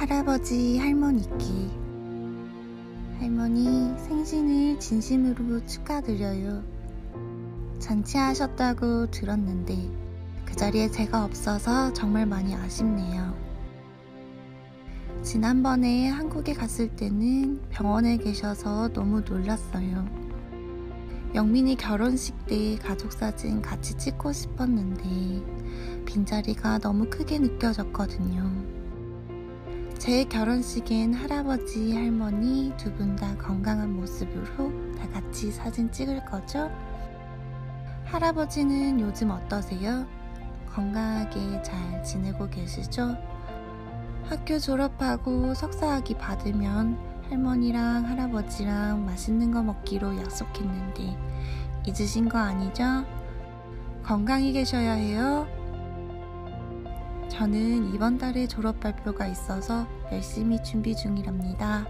할아버지 할머니께 할머니 생신을 진심으로 축하드려요. 잔치하셨다고 들었는데 그 자리에 제가 없어서 정말 많이 아쉽네요. 지난번에 한국에 갔을 때는 병원에 계셔서 너무 놀랐어요. 영민이 결혼식 때 가족 사진 같이 찍고 싶었는데 빈자리가 너무 크게 느껴졌거든요. 제 결혼식엔 할아버지, 할머니 두 분 다 건강한 모습으로 다 같이 사진 찍을 거죠? 할아버지는 요즘 어떠세요? 건강하게 잘 지내고 계시죠? 학교 졸업하고 석사학위 받으면 할머니랑 할아버지랑 맛있는 거 먹기로 약속했는데 잊으신 거 아니죠? 건강히 계셔야 해요. 저는 이번 달에 졸업 발표가 있어서 열심히 준비 중이랍니다.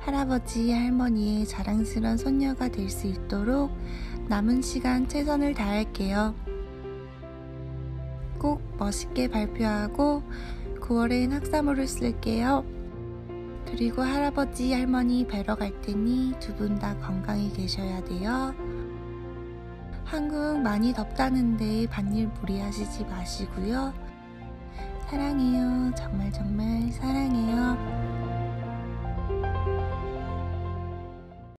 할아버지, 할머니의 자랑스런 손녀가 될 수 있도록 남은 시간 최선을 다할게요. 꼭 멋있게 발표하고 9월엔 학사모를 쓸게요. 그리고 할아버지, 할머니 뵈러 갈 테니 두 분 다 건강히 계셔야 돼요. 한국 많이 덥다는데 반일 무리하시지 마시고요. 사랑해요. 정말.